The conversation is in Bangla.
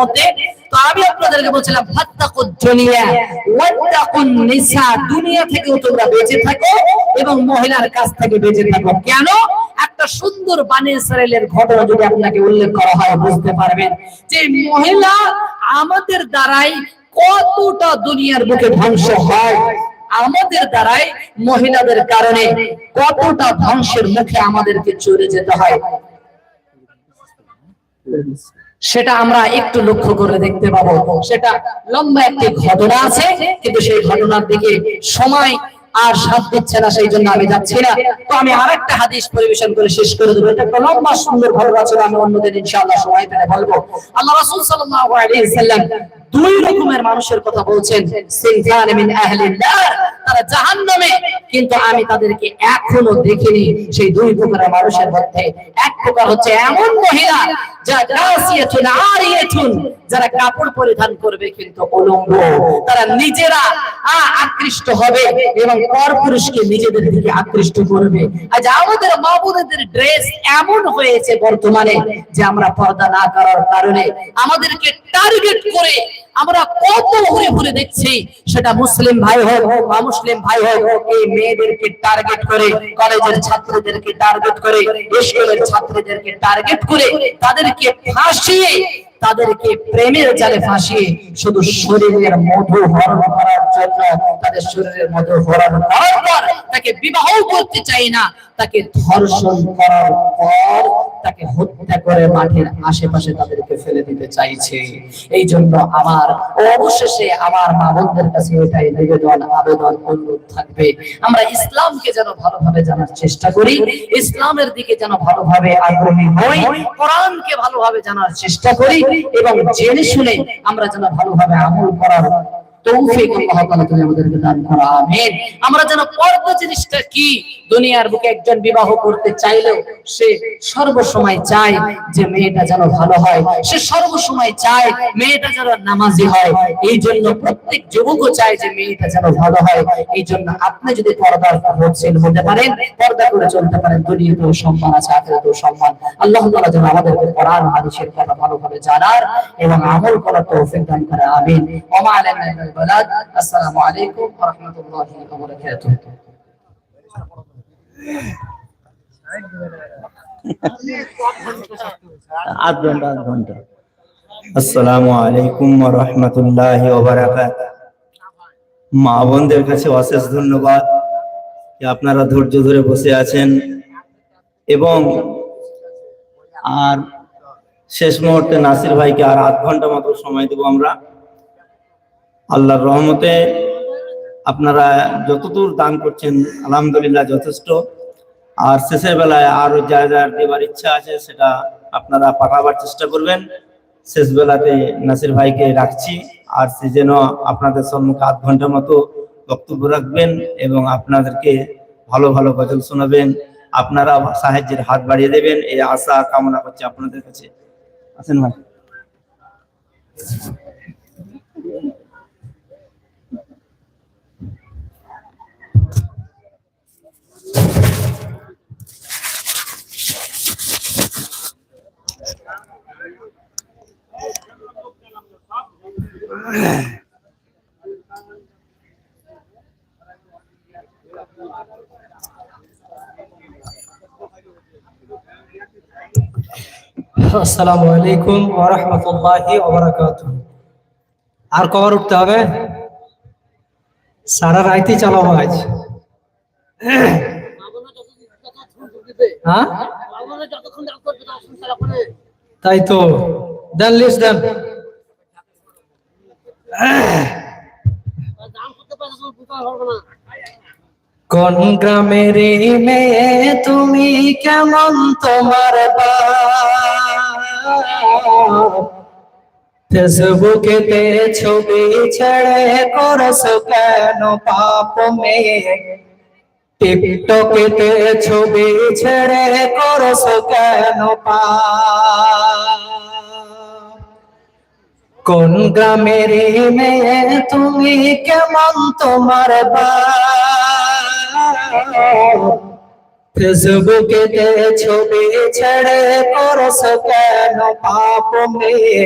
মধ্যে তো আমি আপনাদেরকে বলছিলাম ওয়াত্তাকুন নিসা, দুনিয়া তোমরা বেঁচে থাকো এবং মহিলার কাছ থেকে বেঁচে থাকো। কেন? একটা সুন্দর ইসরায়েলের ঘটনা যদি আপনাকে উল্লেখ করা হয়, বুঝতে পারবেন যে মহিলা আমাদের দ্বারাই কতটা দুনিয়ার বুকে ধ্বংস হয়। আমাদের দ্বারাই মহিলাদের কারণে কতটা ধ্বংসের মুখে আমাদেরকে চলে যেতে হয়। সেটা আমরা একটু লক্ষ্য করে দেখতে পাবো। সেটা লম্বা একটি ঘটনা আছে, কিন্তু সেই ঘটনার দিকে সময় আর সাথ দিচ্ছে না, সেই জন্য আমি যাচ্ছি না। তো আমি আর একটা হাদিস পরিবেশন করে শেষ করে দেবো। এটা একটা লম্বা, সুন্দর ঘটনা ছিল, আমি অন্যদিন ইনশাআল্লাহ সময় পেলে বলব। আল্লাহ রাসূল সাল্লাম দুই রকমের মানুষের কথা বলছেন তারা জাহান্নামে। কিন্তু আমি তাদেরকে এখনও দেখিনি সেই দুই প্রকারের মানুষের মধ্যে। এক প্রকার হচ্ছে এমন মহিলা যারা কাপড় পরিধান করবে কিন্তু উলঙ্গ। তারা নিজেরা আকৃষ্ট হবে এবং পরপুরুষকে নিজেদের দিকে আকৃষ্ট করবে। আজ আমাদের মা বোনদের ড্রেস এমন হয়েছে বর্তমানে যে আমরা পর্দা না করার কারণে আমাদেরকে টার্গেট করে আমরা কত ঘুরে ঘুরে দেখছি, সেটা মুসলিম ভাই হোক বা মুসলিম ভাই হোক, এই মেয়েদেরকে টার্গেট করে, কলেজের ছাত্রদেরকে টার্গেট করে, স্কুলের ছাত্রদেরকে টার্গেট করে, তাদেরকে ফাঁসিয়ে, তাদেরকে প্রেমের জালে ফাঁসিয়ে, শুধু শরীরের মধু হরণ করার জন্য তাদের শরীরের মধু হরণ করার পর তাকে বিবাহ করতে চাই না, তাকে ধর্ষণ করার পর তাকে হত্যা করে মাঠের আশেপাশে তাদেরকে ফেলে দিতে চাইছে। এই জন্য আমার অবশেষে আমার মা বোনদের কাছে এটাই নিবেদন, আবেদন অনুরোধ থাকবে। আমরা ইসলামকে যেন ভালোভাবে জানার চেষ্টা করি, ইসলামের দিকে যেন ভালোভাবে আগ্রহী হই, কোরআনকে ভালোভাবে জানার চেষ্টা করি এবং জেনে শুনে আমরা যেন ভালোভাবে আমল করার তৌফিক আল্লাহ তাআলা তুমি আমাদেরকে দান করো আমিন। আমরা যেন পর্দা জিনিসটা কি? দুনিয়ার বুকে একজন বিবাহ করতে চাইলেও সে সর্বসময় চায় যে মেয়েটা যেন ভালো হয়। সে সর্বসময় চায় মেয়েটা যেন নামাজি হয়। এই জন্য প্রত্যেক যুবকও চায় যে মেয়েটা যেন ভালো হয়। এই জন্য আপনি যদি পর্দার হোসেন হতে পারেন পর্দা করে চলতে পারেন দুনিয়াতেও সম্মান আছে আখিরাতেও সম্মান। আল্লাহ তাআলা যেন আমাদেরকে কোরআন হাদিসের কথা ভালোভাবে জানার এবং আমল করার তৌফিক দান করে আমিন। ওমা আলাইনা ওয়া বারাকাতুহু আধ ঘণ্টা আধ ঘণ্টা। আসসালামু আলাইকুম রহমতুল্লাহ মা বোনদের কাছে অশেষ ধন্যবাদ আপনারা ধৈর্য ধরে বসে আছেন। এবং আর শেষ মুহূর্তে নাসির ভাইকে আর আধ ঘণ্টা মতো সময় দেবো আমরা। আল্লাহর রহমতে আপনারা যতদূর দান করছেন, আলহামদুলিল্লাহ যথেষ্ট। আর শেষের বেলায় আরও যা যা দেবার ইচ্ছা আছে সেটা আপনারা পাঠাবার চেষ্টা করবেন। শেষ বেলাতে নাসির ভাইকে রাখছি। আর সে যেন আপনাদের সম্মুখে আধ ঘণ্টার মতো বক্তব্য রাখবেন এবং আপনাদেরকে ভালো ভালো গজল শোনাবেন। আপনারা সাহায্যের হাত বাড়িয়ে দেবেন। এই আশা কামনা করছি আপনাদের কাছে। আছেন ভাই। আসসালামু আলাইকুম ওয়া রাহমাতুল্লাহি ওয়া বারাকাতুহু। আর কবার উঠতে হবে? সারা রাইতে চালাবো আজ। হ্যাঁ? তাই তো। দেন লিস্ট দেন। কোন গ্রামের মেয়ে তুমি কেমন তোমার ফেসবুকে ছবি ছেড়ে করস কেন পাপ মেয়ে? টিকটকেতে ছবি ছেড়ে করস কেন পাপ? কোন গ্রামের মেয়ে তুমি কেমন তোমার ফেসবুকে ছবি ছেড়ে করস কেন পাপ মেয়ে